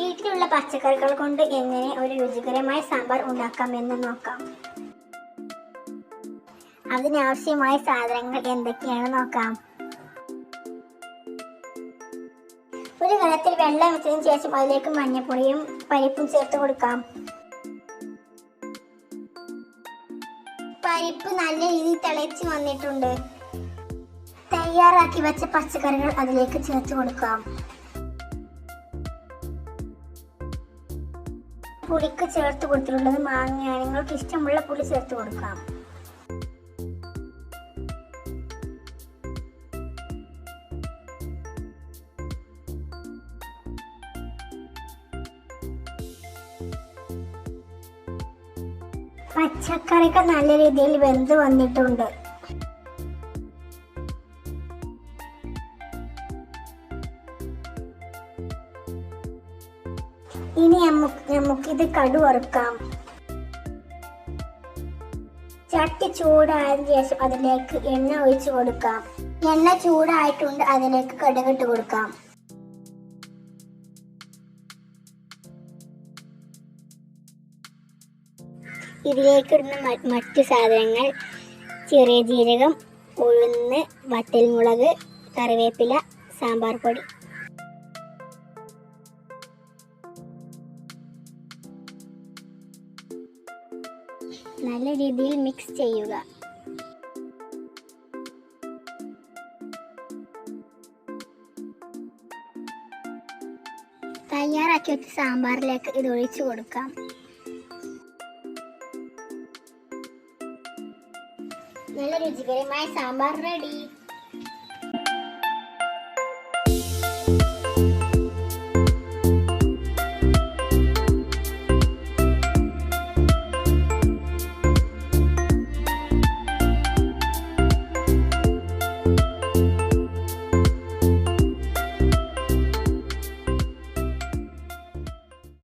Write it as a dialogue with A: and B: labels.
A: വീട്ടിലുള്ള പച്ചക്കറികൾ കൊണ്ട് എങ്ങനെ ഒരു രുചികരമായ സാമ്പാർ ഉണ്ടാക്കാം എന്ന് നോക്കാം. അതിനാവശ്യമായ സാധനങ്ങൾ എന്തൊക്കെയാണ് നോക്കാം. ഒരു കലത്തിൽ വെള്ളം വെച്ചതിന് ശേഷം അതിലേക്ക് മഞ്ഞൾപ്പൊടിയും പരിപ്പും ചേർത്ത് കൊടുക്കാം. പരിപ്പ് നല്ല രീതിയിൽ തിളച്ച് വന്നിട്ടുണ്ട്. തയ്യാറാക്കി വെച്ച പച്ചക്കറികൾ അതിലേക്ക് ചേർത്ത് കൊടുക്കാം. പുളിക്ക് ചേർത്ത് കൊടുത്തിട്ടുള്ളത് മാങ്ങയാണ്. നിങ്ങൾക്ക് ഇഷ്ടമുള്ള പുളി ചേർത്ത് കൊടുക്കാം പച്ചക്കറിയൊക്കെ നല്ല രീതിയിൽ വെന്ത് വന്നിട്ടുണ്ട്. ഇനി നമുക്ക് നമുക്കിത് കടുവറുക്കാം ചട്ടി ചൂടായതിനു ശേഷം അതിലേക്ക് എണ്ണ ഒഴിച്ചു കൊടുക്കാം. എണ്ണ ചൂടായിട്ടുണ്ട് അതിലേക്ക് കടുകിട്ട് കൊടുക്കാം. ഇതിലേക്ക് ഇടുന്ന മറ്റു സാധനങ്ങൾ ചെറിയ ജീരകം ഉഴുന്ന് വറ്റൽമുളക് കറിവേപ്പില സാമ്പാർ പൊടി. നല്ല രീതിയിൽ മിക്സ് ചെയ്യുക. തയ്യാറാക്കി വെച്ച സാമ്പാറിലേക്ക് ഇത് ഒഴിച്ചു കൊടുക്കാം. നല്ല രുചികരമായ സാമ്പാർ റെഡി